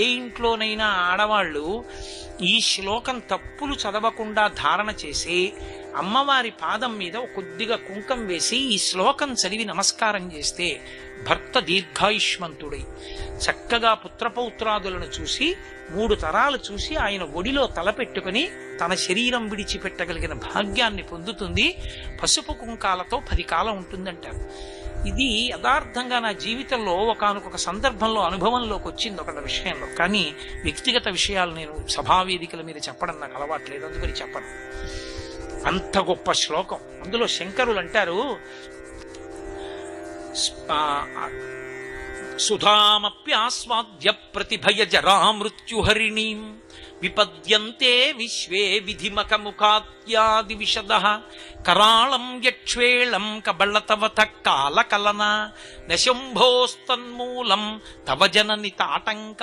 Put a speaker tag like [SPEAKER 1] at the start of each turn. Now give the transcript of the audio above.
[SPEAKER 1] ఏ ఇంట్లోనైనా ఆడవాళ్ళు ఈ శ్లోకం తప్పులు చదవకుండా ధారణ చేసి అమ్మవారి పాదం మీద కొద్దిగా కుంకం వేసి ఈ శ్లోకం చదివి నమస్కారం చేస్తే భర్త దీర్ఘాయుష్మంతుడై చక్కగా పుత్రపౌత్రాదులను చూసి మూడు తరాలు చూసి ఆయన ఒడిలో తలపెట్టుకుని తన శరీరం విడిచిపెట్టగలిగిన భాగ్యాన్ని పొందుతుంది. పసుపు కుంకాలతో పది కాలం ఉంటుందంటారు. ఇది యథార్థంగా నా జీవితంలో ఒకనొక సందర్భంలో అనుభవంలోకి వచ్చింది ఒక విషయంలో. కానీ వ్యక్తిగత విషయాలు నేను సభావేదికల మీద చెప్పడం నాకు అలవాట్లేదు అందుకని చెప్పను. అంత గొప్ప శ్లోకం. అందులో శంకరులు అంటారు सुधामप्यास्वाद्य प्रतिभय मृत्युहरिणीम् विपद्यन्ते विश्वे विधिमखमुखात्यादिविशदः कराळम् यक्ष्वेळम् कबळतवतः कालकलन। न शम्भोऽस्तन्मूलम् तव जननि ताटङ्क